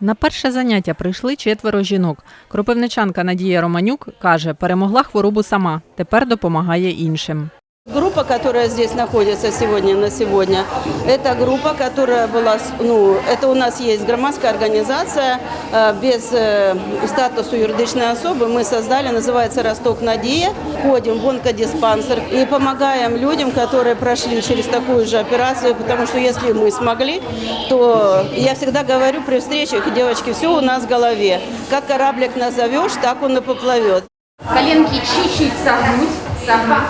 На перше заняття прийшли четверо жінок. Кропивничанка Надія Романюк каже, перемогла хворобу сама, тепер допомагає іншим. Группа, которая здесь находится сегодня на сегодня, это группа, которая была, ну, это у нас есть громадская организация э, без э, статуса юридичной особы. Мы создали, называется «Росток Надия». Ходим в онкодиспансер и помогаем людям, которые прошли через такую же операцию, потому что если мы смогли, то я всегда говорю при встречах, девочки, все у нас в голове. Как кораблик назовешь, так он и поплывет. Коленки чуть-чуть согнуть, согнуть.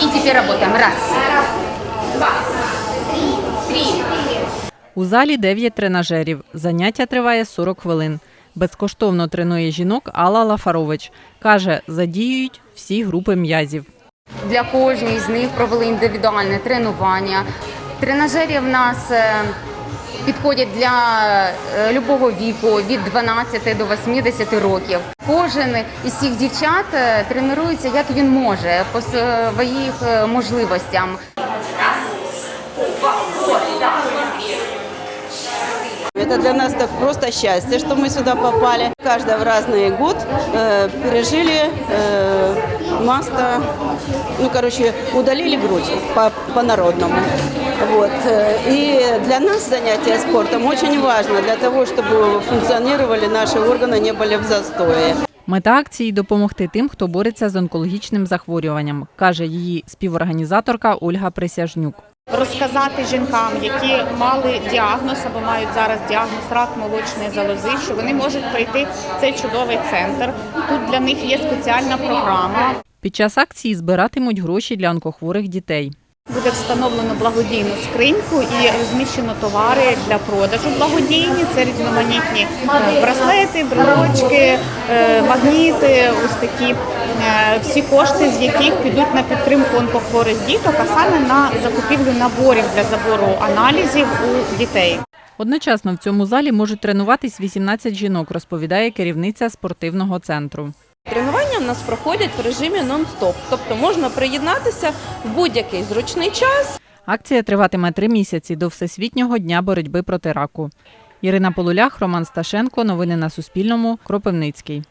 И теперь работаем. Раз, два, три. У залі 9 тренажерів. Заняття триває 40 хвилин. Безкоштовно тренує жінок Алла Лафарович. Каже, задіюють всі групи м'язів. Для кожної з них провели індивідуальне тренування. Тренажери в нас е, підходять для е, любого віку від 12 до 80 років. Кожен із цих дівчат е, тренується як він може по своїх е, можливостям. Это для нас так просто счастье, что мы сюда попали. Каждый в разный год э, пережили э, маста, ну, короче, удалили грудь по- по-народному. вот. э, И для нас занятие спортом очень важно, для того, чтобы функционировали наши органы, не были в застое. Мета акції допомогти тим, хто бореться з онкологічним захворюванням, каже її співорганізаторка Ольга Присяжнюк. розказати жінкам, які мали діагноз або мають зараз діагноз рак молочної залози, що вони можуть прийти в цей чудовий центр. Тут для них є спеціальна програма. Під час акції збиратимуть гроші для онкохворих дітей. Буде встановлено благодійну скриньку і розміщено товари для продажу благодійні. Це різноманітні е, браслети, брелочки, е, магніти. Ось такі Е, всі кошти, з яких підуть на підтримку онкохворих діток, а саме на закупівлю наборів для забору аналізів у дітей. Одночасно в цьому залі можуть тренуватись 18 жінок, розповідає керівниця спортивного центру. Тренування в нас проходять в режимі нон-стоп, тобто можна приєднатися в будь-який зручний час. Акція триватиме три місяці до Всесвітнього дня боротьби проти раку. Ірина Полулях, Роман Сташенко. Новини на Суспільному. Кропивницький.